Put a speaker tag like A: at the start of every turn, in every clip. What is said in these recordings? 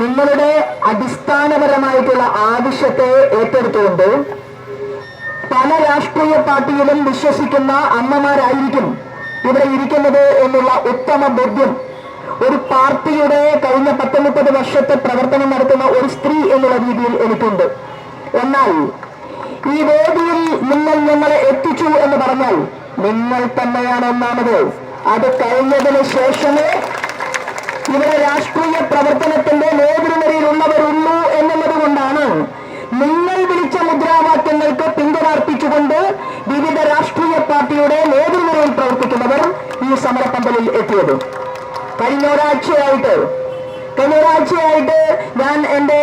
A: നിങ്ങളുടെ അടിസ്ഥാനപരമായിട്ടുള്ള ആവശ്യത്തെ ഏറ്റെടുത്തുകൊണ്ട് പല രാഷ്ട്രീയ പാർട്ടിയിലും വിശ്വസിക്കുന്ന അമ്മമാരായിരിക്കും ഇവിടെ ഇരിക്കുന്നത് എന്നുള്ള ഉത്തമ ബോധ്യം. ഒരു പാർട്ടിയുടെ കഴിഞ്ഞ പത്ത് മുപ്പത് വർഷത്തെ പ്രവർത്തനം നടത്തുന്ന ഒരു സ്ത്രീ എന്നുള്ള രീതിയിൽ എനിക്കുണ്ട്. എന്നാൽ ഈ വേദിയിൽ നിങ്ങൾ ഞങ്ങളെ എത്തിച്ചു എന്ന് പറഞ്ഞാൽ നിങ്ങൾ തന്നെയാണ് ഒന്നാമത്. അത് കഴിഞ്ഞതിന് ശേഷമേ ഇവിടെ രാഷ്ട്രീയ പ്രവർത്തനത്തിന്റെ നേതൃനിരയിലുള്ളവരുള്ളൂ എന്നുള്ളത് കൊണ്ടാണ് നിങ്ങൾ വിളിച്ച മുദ്രാവാക്യങ്ങൾക്ക് പിന്തുണർപ്പിച്ചുകൊണ്ട് വിവിധ രാഷ്ട്രീയ പാർട്ടിയുടെ നേതൃനിരയിൽ പ്രവർത്തിക്കുന്നവർ ഈ സമരപ്പന്തലിൽ എത്തിയത്. കഴിഞ്ഞ ഒരാഴ്ചയായിട്ട് കഴിഞ്ഞ ഒരാഴ്ചയായിട്ട് ഞാൻ എന്റെ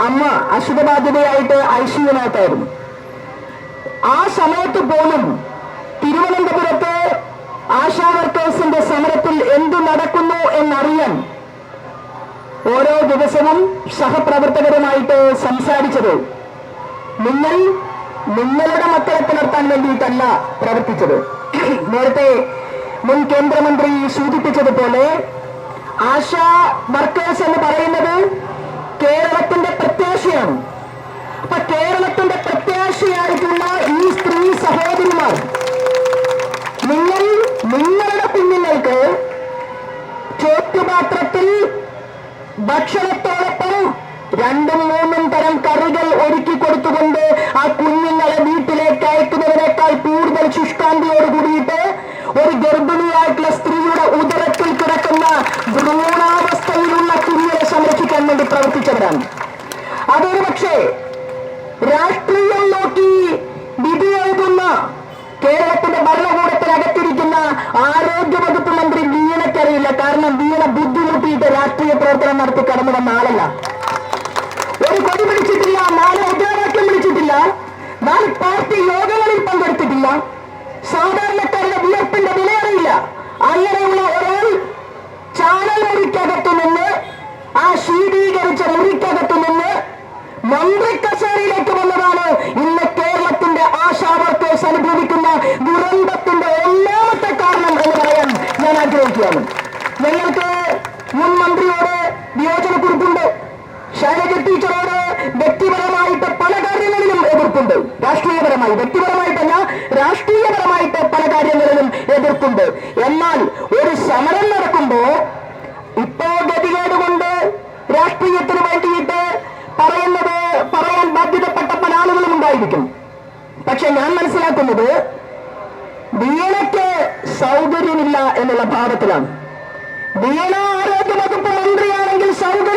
A: അമ്മ അസുഖബാധിതയായിട്ട് ഐ സിയുനകത്തായിരുന്നു ആ സമയത്ത് പോലും ആശാ വർക്കേഴ്സിന്റെ സമരത്തിൽ എന്തു നടക്കുന്നു എന്നറിയാൻ ഓരോ ദിവസവും സഹപ്രവർത്തകരുമായിട്ട് സംസാരിച്ചത് നിങ്ങൾ നിങ്ങളുടെ മക്കളെ പുലർത്താൻ വേണ്ടിയിട്ടല്ല പ്രവർത്തിച്ചത്. നേരത്തെ മുൻ കേന്ദ്രമന്ത്രി സൂചിപ്പിച്ചതുപോലെ ആശാ വർക്കേഴ്സ് എന്ന് പറയുന്നത് കേരളത്തിന്റെ പ്രത്യാശയാണ്. അപ്പൊ കേരളത്തിന്റെ പ്രത്യാശയായിട്ടുള്ള ഗർഭിണിയായിട്ടുള്ള സ്ത്രീയുടെ ഉദരത്തിൽ കിടക്കുന്ന ഭ്രൂണാവസ്ഥയിലുള്ള കുഞ്ഞിനെ സംരക്ഷിക്കാൻ വേണ്ടി പ്രവർത്തിച്ചവരാണ്. അതൊരു പക്ഷേ രാഷ്ട്രീയം നോക്കി വിധി എഴുതുന്ന കേരളത്തിന്റെ ഭരണകൂടത്തിൽ അകത്തിരിക്കുന്ന ആരോഗ്യ വകുപ്പ് മന്ത്രി വീണക്കറിയില്ല കാരണം വീണ ബുദ്ധിമുട്ടിയിട്ട് രാഷ്ട്രീയ പ്രവർത്തനം നടത്തി കടന്നു വന്ന ആളല്ല. ഒരു കൊടി പിടിച്ചിട്ടില്ല നാല് മുദ്രാവാക്യം പിടിച്ചിട്ടില്ല നാല് പാർട്ടി യോഗങ്ങളിൽ പങ്കെടുത്തിട്ടില്ല. സാധാരണക്കാരുടെ വിലയറിയില്ല അങ്ങനെയുള്ള ഒരാൾ ചാനൽ മുറിക്കകത്തു നിന്ന് ആ ശീതീകരിച്ച മുറിക്കകത്തു നിന്ന് മന്ത്രി കസേരയിലേക്ക് വന്നതാണ് ഇന്ന് കേരളത്തിന്റെ ആശാ അനുഭവിക്കുന്ന ദുരന്തത്തിന്റെ ഒന്നാമത്തെ കാരണം എന്ന് പറയാൻ ഞാൻ ആഗ്രഹിക്കുകയാണ്. ഞങ്ങൾക്ക് മുൻ മന്ത്രിയോട് വിയോജനക്കുറിപ്പുണ്ട് ശൈലജ ടീച്ചറോട് കാര്യങ്ങളിലും എതിർപ്പുണ്ട്. രാഷ്ട്രീയപരമായി വ്യക്തിപരമായിട്ടല്ല രാഷ്ട്രീയപരമായിട്ട് പല കാര്യങ്ങളിലും എതിർപ്പുണ്ട്. എന്നാൽ ഒരു സമരം നടക്കുമ്പോ ഇപ്പോ ഗതികേട് കൊണ്ട് രാഷ്ട്രീയത്തിന് വേണ്ടിയിട്ട് പറയുന്നത് പറയാൻ ബാധ്യതപ്പെട്ട പല ആളുകളും ഉണ്ടായിരിക്കും. പക്ഷെ ഞാൻ മനസ്സിലാക്കുന്നത് വീണയ്ക്ക് സൗകര്യമില്ല എന്നുള്ള ഭാവത്തിലാണ്. വീണ ആരോഗ്യ വകുപ്പ് മന്ത്രിയാണെങ്കിൽ സൗകര്യമുണ്ടാകണം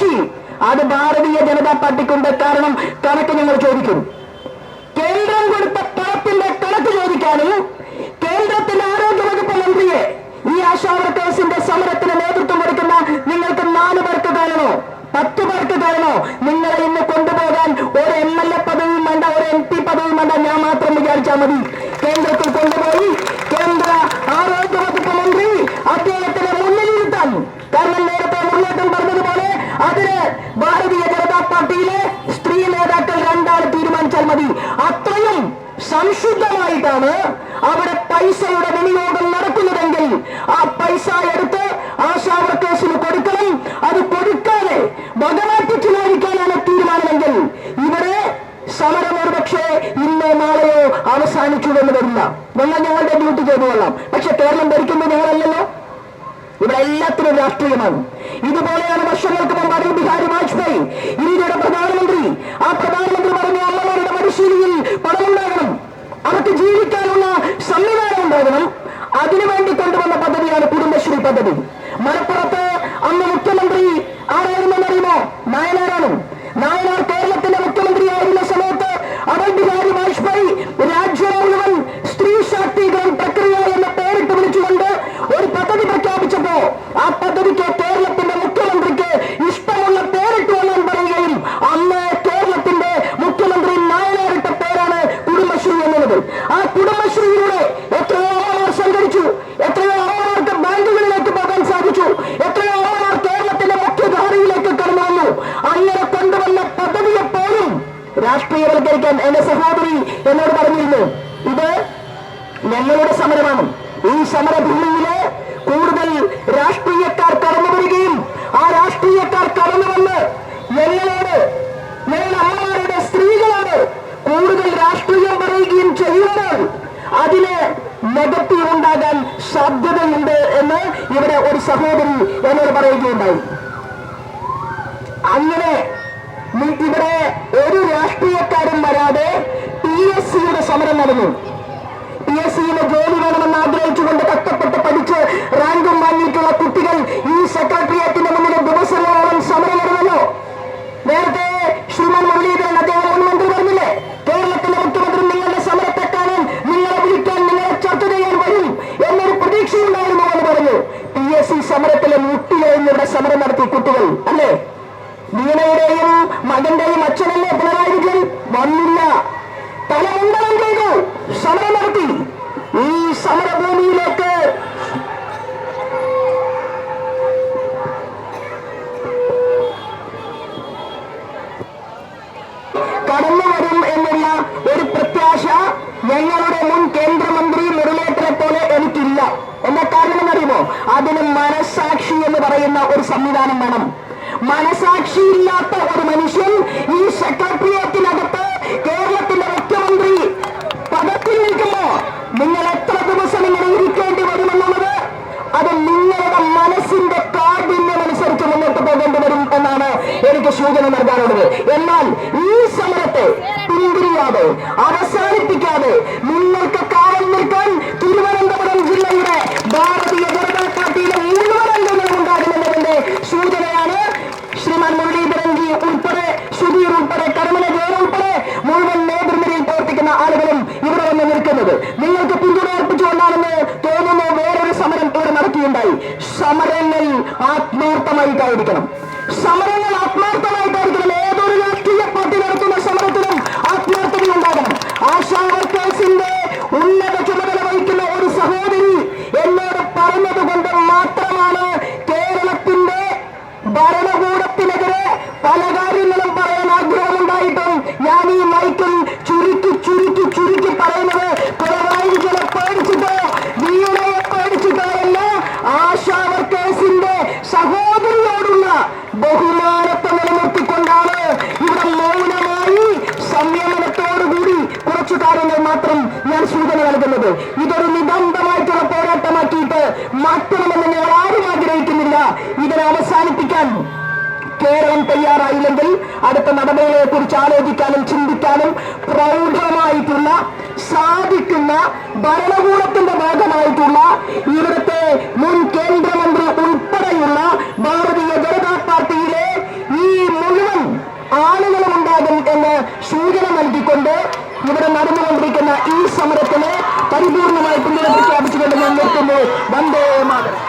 A: ശേഷി അത് ഭാരതീയ ജനതാ പാർട്ടിക്കുണ്ട്. കാരണം കണക്ക് ഞങ്ങൾ ചോദിക്കും. കേന്ദ്രം കൊടുത്ത പണത്തിന്റെ കണക്ക് ചോദിക്കാനും കേന്ദ്രത്തിന്റെ ആരോഗ്യ വകുപ്പ് മന്ത്രിയെ ഈ ആശാവർക്കേഴ്സിന്റെ സമരത്തിന് നേതൃത്വം കൊടുക്കുന്ന നിങ്ങൾക്ക് നാല് പേർക്ക് കാരണോ പത്ത് പേർക്ക് കാരണോ നിങ്ങളെ ഇന്ന് കൊണ്ടുപോകാൻ ഒരു എം എൽ എ പദവിയും വേണ്ട ഒരു എം പി പദവിയും വേണ്ട ഞാൻ മാത്രം വിചാരിച്ചാൽ മതി. കേന്ദ്രത്തിൽ കൊണ്ടുപോയി കേന്ദ്ര ആരോഗ്യ വകുപ്പ് മന്ത്രി അദ്ദേഹത്തിന് മുന്നിലിരുത്താൻ കാരണം നേരത്തെ മുരളീധരൻ പറഞ്ഞതുപോലെ അതിന് ഭാരതീയ ജനതാ പാർട്ടിയിലെ സ്ത്രീ നേതാക്കൾ രണ്ടാൾ തീരുമാനിച്ചാൽ മതി അത്രയും സംശുദ്ധമായിട്ടാണ് അവിടെ പൈസയുടെ വിനിയോഗം നടക്കുന്നതെങ്കിൽ ആ പൈസ എടുത്ത് ആശാ വർക്കേഴ്സിന് കൊടുക്കണം. അത് കൊടുക്കാതെ വകമാറ്റി ചിലവഴിക്കാനാണ് തീരുമാനമെങ്കിൽ ഇവിടെ സമരം ഒരുപക്ഷെ ഇന്നോ നാളെയോ അവസാനിച്ചു എന്ന് വരില്ല. ഞങ്ങൾ ഞങ്ങളുടെ ഡ്യൂട്ടി ചെയ്തു കൊള്ളാം. പക്ഷെ കേരളം ഭരിക്കുന്നത് ഞങ്ങളല്ലല്ലോ. ഇവിടെ എല്ലാത്തിനും രാഷ്ട്രീയമാണ്. ഇതുപോലെയാണ് വർഷങ്ങൾക്ക് മുമ്പ് അടൽ ബിഹാരി വാജ്പേയി. ഇന്ത്യയുടെ പ്രധാനമന്ത്രി. ആ പ്രധാനമന്ത്രി പറഞ്ഞു അമ്മമാരുടെ പരിശീലിയിൽ പണമുണ്ടാകണം conta. സമരഭൂമിയിൽ കൂടുതൽ രാഷ്ട്രീയക്കാർ കടന്നു വരികയും ആ രാഷ്ട്രീയക്കാർ കടന്നു വന്ന് ഞങ്ങളോട് ഞങ്ങളുടെ സ്ത്രീകളോട് കൂടുതൽ രാഷ്ട്രീയം പറയുകയും ചെയ്യുമ്പോൾ അതിന് നെഗറ്റീവ് ഉണ്ടാകാൻ സാധ്യതയുണ്ട് എന്ന് ഇവിടെ ഒരു സഹോദരി എന്നോട് പറയുകയുണ്ടായി. അങ്ങനെ ഇവിടെ ഒരു രാഷ്ട്രീയക്കാരും വരാതെ പി എസ് സിയുടെ സമരം നടന്നു. പി എസ് സിയിലെ ജോലി വേണമെന്ന് ആഗ്രഹിച്ചുകൊണ്ട് കഷ്ടപ്പെട്ട് പഠിച്ച് റാങ്കും വാങ്ങിയിട്ടുള്ള കുട്ടികൾ ഈ സെക്രട്ടേറിയറ്റിന്റെ മുന്നിൽ ദിവസങ്ങളോളം സമരം നടന്നല്ലോ നേരത്തെ ശ്രീമാൻ മുരളീധരൻ അദ്ദേഹം മന്ത്രി പറഞ്ഞില്ലേ? കേരളത്തിലെ മുഖ്യമന്ത്രി നിങ്ങളുടെ സമരത്തെ കാണാൻ നിങ്ങളെ വിളിക്കാൻ നിങ്ങളെ ചർച്ച ചെയ്യാൻ വരും എന്നൊരു പ്രതീക്ഷയുണ്ടായിരുന്നു എന്ന് പറഞ്ഞു. പി എസ് സി സമരത്തിലെ മുട്ടിലെന്നിവിടെ സമരം നടത്തി കുട്ടികൾ അല്ലേ? വീണയുടെയും മകന്റെയും അച്ഛനല്ലേ പിണറായി വിജയൻ? വന്നില്ല. തല ചെയ്തു സമരം നടത്തി. ഈ സമരഭൂമിയിലേക്ക് കടന്നു വരും എന്നുള്ള ഒരു പ്രത്യാശ ഞങ്ങളുടെ മുൻ കേന്ദ്രമന്ത്രി മുരളീധരനെ പോലെ എനിക്കില്ല. എന്താ കാരണം അറിയുമോ അതിന് മനസാക്ഷി എന്ന് പറയുന്ന ഒരു സംവിധാനം വേണം. മനസാക്ഷിയില്ലാത്ത ഒരു മനുഷ്യൻ ഈ നിൽക്കുന്നത് നിങ്ങൾക്ക് പിന്തുണ അർപ്പിച്ചുകൊണ്ടാണെന്ന് തോന്നുന്നു വേറൊരു സമരം ഇവിടെ നടത്തിയുണ്ടായി സമരങ്ങൾ ആത്മാർത്ഥമായിട്ടായിരിക്കണം. സമരങ്ങൾ ആത്മാർത്ഥമായിട്ടായിരിക്കണം ഏതൊരു രാഷ്ട്രീയ പാർട്ടി നടത്തുന്ന സമരത്തിലും ആത്മാർത്ഥത ഉണ്ടാകണം ആശാ വർക്കേഴ്സിന്റെ ഉന്നത ചുമതല വഹിക്കുന്ന ഒരു സഹോദരി എന്നോട് പറഞ്ഞതുകൊണ്ട് മാത്രമാണ് കേരളത്തിന്റെ ഭരണകൂടത്തിനെതിരെ പല കാര്യങ്ങളും പറയാൻ ആഗ്രഹമുണ്ടായിട്ടും ഞാൻ ഈ മൈക്കിൽ ചുരുക്കി ചുരുക്കി ചുരുക്കി പറയുന്നത് പിണറായി വിജയനെ പേടിച്ചിട്ടോ വീണയെ പേടിച്ചിട്ടോ അല്ല ആശാ വർക്കേഴ്സിന്റെ സഹോദരിയോടുള്ള ബഹുമാനത്തെ നിലനിർത്തിക്കൊണ്ടാണ് ഇവിടെ മൗനമായി സംയമനത്തോടുകൂടി കുറച്ചു കാര്യങ്ങൾ മാത്രം ഞാൻ സൂചന നൽകുന്നത്. ഇതൊരു നിബന്ധമായിട്ടുള്ള പോരാട്ടമാക്കിയിട്ട് മാറ്റണമെന്ന് ഞങ്ങൾ ആരും ആഗ്രഹിക്കുന്നില്ല. ഇതിനെ അവസാനിപ്പിക്കാൻ കേരളം തയ്യാറായില്ലെങ്കിൽ അടുത്ത നടപടികളെ കുറിച്ച് ആലോചിക്കാനും ചിന്തിക്കാനും പ്രൗഢമായിട്ടുള്ള സാധിക്കുന്ന ഭരണകൂടത്തിന്റെ ഭാഗമായിട്ടുള്ള ഇവിടുത്തെ മുൻ കേന്ദ്രമന്ത്രി ഉൾപ്പെടെയുള്ള ഭാരതീയ ജനതാ പാർട്ടിയിലെ ഈ മുഴുവൻ ആളുകളും ഉണ്ടാകും എന്ന് സൂചന നൽകിക്കൊണ്ട് ഇവിടെ നടന്നുകൊണ്ടിരിക്കുന്ന ഈ സമരത്തിന് പരിപൂർണമായി പ്രഖ്യാപിച്ചുകൊണ്ട് ഞാൻ നിർത്തുന്നു. വന്ദേ മാതരം.